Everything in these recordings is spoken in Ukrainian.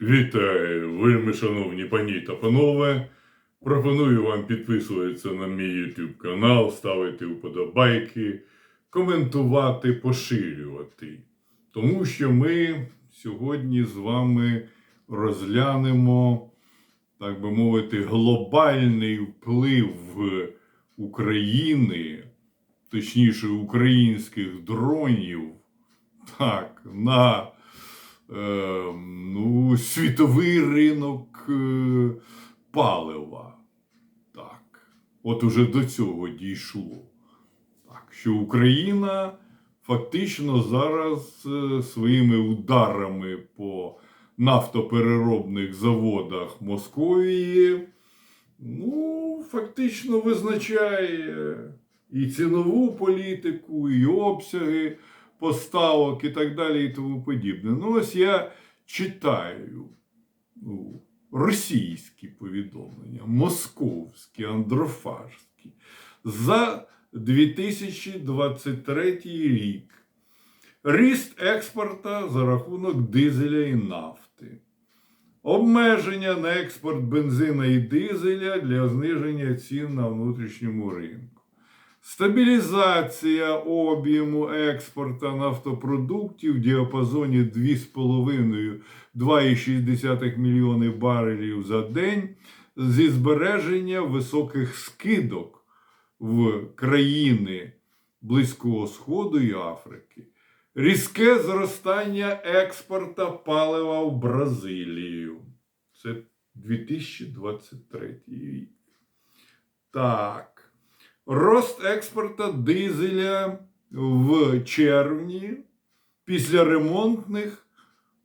Вітаю, вельми шановні пані та панове. Пропоную вам підписуватися на мій YouTube канал, ставити вподобайки, коментувати, поширювати. Тому що ми сьогодні з вами розглянемо, так би мовити, глобальний вплив України, точніше, українських дронів, так, на ну, світовий ринок е, палива. Так. От уже до цього дійшло. Так, що Україна фактично зараз е, своїми ударами по нафтопереробних заводах Московії, ну, фактично визначає і цінову політику, і обсяги поставок і так далі, і тому подібне. Ну, ось я читаю ну, російські повідомлення, московські, андрофажські за 2023 рік. Ріст експорта за рахунок дизеля і нафти. Обмеження на експорт бензина і дизеля для зниження цін на внутрішньому ринку. Стабілізація об'єму експорту нафтопродуктів в діапазоні 2,5-2,6 мільйони барелів за день зі збереження високих скидок в країни Близького Сходу і Африки. Різке зростання експорта палива в Бразилію. Це 2023 рік. Так. Рост експорта дизеля в червні після ремонтних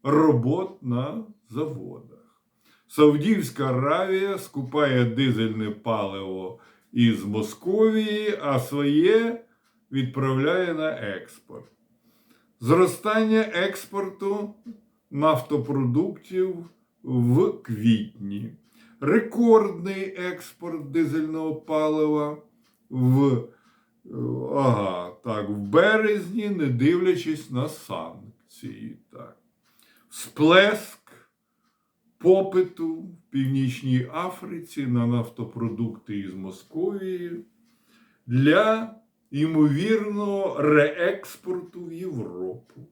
робот на заводах. Саудівська Аравія скупає дизельне паливо із Московії, а своє відправляє на експорт. Зростання експорту нафтопродуктів в квітні. Рекордний експорт дизельного палива в, ага, так, в березні, не дивлячись на санкції. Так. Сплеск попиту в Північній Африці на нафтопродукти із Московії для ймовірного реекспорту в Європу.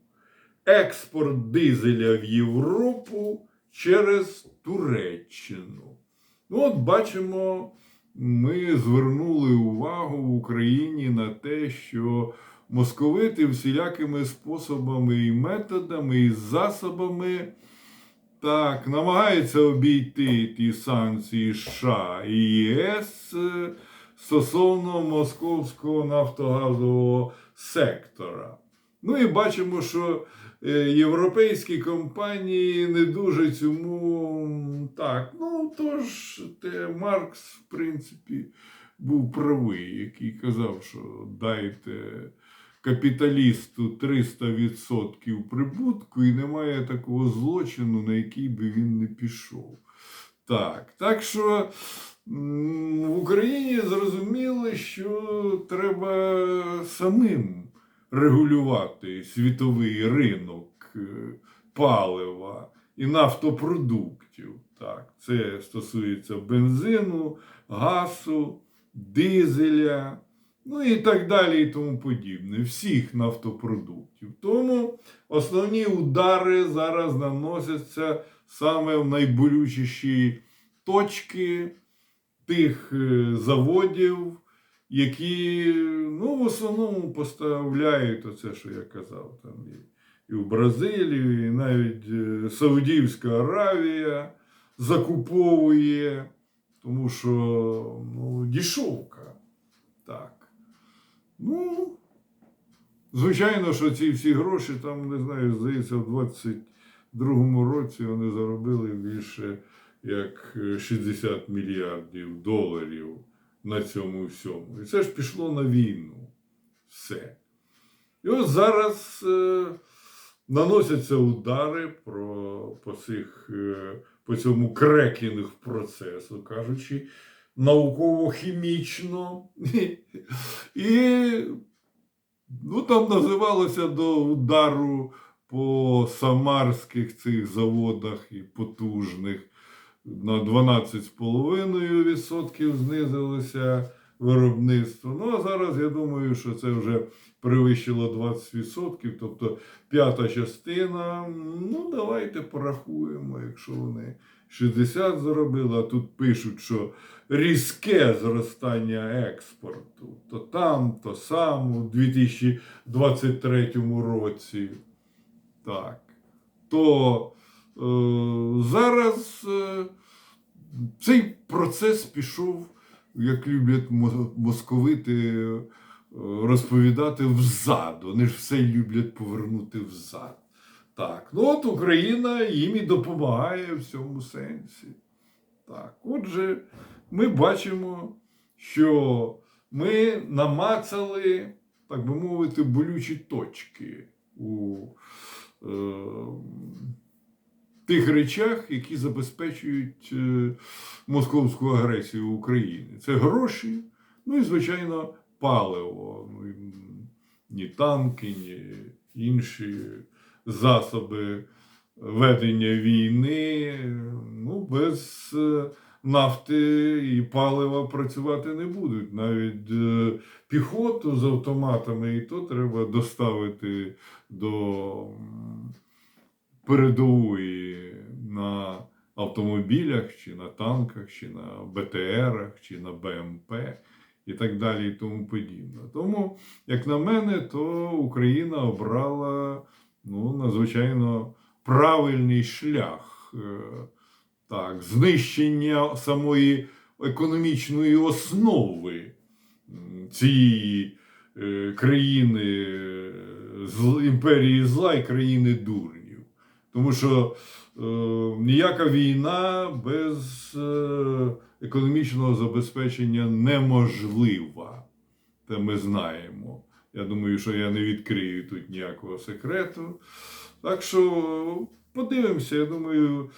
Експорт дизеля в Європу через Туреччину. Ну, от бачимо, ми звернули увагу в Україні на те, що московити всілякими способами і методами, і засобами так, намагаються обійти ті санкції США і ЄС е, стосовно московського нафтогазового сектора. Ну і бачимо, що європейські компанії не дуже цьому так. Ну тож те Маркс, в принципі, був правий, який казав, що дайте капіталісту 300% прибутку, і немає такого злочину, на який би він не пішов. Так, так що в Україні зрозуміли, що треба самим регулювати світовий ринок е, палива і нафтопродуктів. Так, це стосується бензину, газу, дизеля, ну і так далі, і тому подібне, всіх нафтопродуктів. Тому основні удари зараз наносяться саме в найболючіші точки тих е, заводів, які ну, в основному поставляють оце, що я казав, там і, і в Бразилію, і навіть е, Саудівська Аравія закуповує, тому що ну, дішовка. Так. Ну, звичайно, що ці всі гроші, там, не знаю, здається, в 22-му році вони заробили більше як е, 60 мільярдів доларів на цьому всьому. І це ж пішло на війну. Все. І ось зараз е, наносяться удари про, по, цих, е, по цьому крекінг процесу, кажучи, науково-хімічно. І ну, там називалося до удару по самарських цих заводах і потужних на 12,5% знизилося виробництво. Ну а зараз я думаю, що це вже перевищило 20%, тобто п'ята частина. Ну, давайте порахуємо, якщо вони 60 заробили, а тут пишуть, що різке зростання експорту. То там, то сам у 2023 році. Так. То зараз е, цей процес пішов, як люблять московити е, розповідати взад. Вони ж все люблять повернути взад. Так, ну от Україна їм і допомагає в цьому сенсі. Так, отже, ми бачимо, що ми намацали, так би мовити, болючі точки у е, тих речах, які забезпечують е, московську агресію в Україні. Це гроші, ну і, звичайно, паливо. Ну, ні танки, ні інші засоби ведення війни. Ну, без е, нафти і палива працювати не будуть. Навіть е, піхоту з автоматами, і то треба доставити до передової на автомобілях, чи на танках, чи на БТРах, чи на БМП і так далі, і тому подібне. Тому, як на мене, то Україна обрала ну, надзвичайно правильний шлях. Е, Так, знищення самої економічної основи цієї е, країни е, з імперії зла і країни дурнів. Тому що ніяка війна без е, економічного забезпечення неможлива. Це ми знаємо. Я думаю, що я не відкрию тут ніякого секрету. Так що подивимося, я думаю,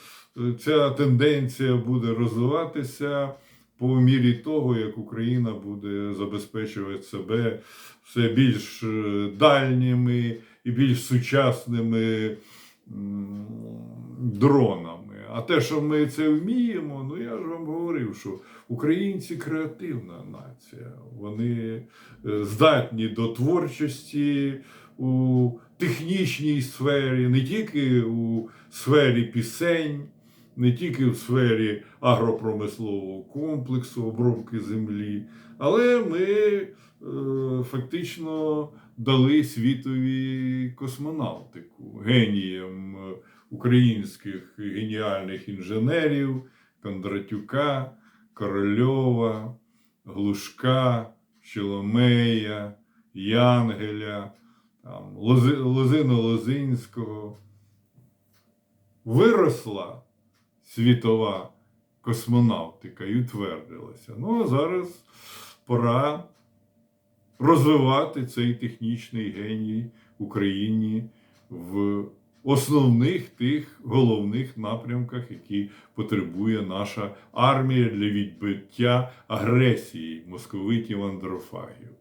ця тенденція буде розвиватися по мірі того, як Україна буде забезпечувати себе все більш е, дальніми і більш сучасними дронами. А те, що ми це вміємо, ну я ж вам говорив, що українці креативна нація. Вони е, здатні до творчості у технічній сфері, не тільки у сфері пісень, не тільки в сфері агропромислового комплексу, обробки землі, але ми е, фактично дали світові космонавтику геніям е, українських геніальних інженерів Кондратюка, Корольова, Глушка, Щоломея, Янгеля, там, Лози, Лозину Лозинського. Виросла світова космонавтика і утвердилася. Ну а зараз пора розвивати цей технічний геній Україні в основних тих головних напрямках, які потребує наша армія для відбиття агресії московитів андрофагів.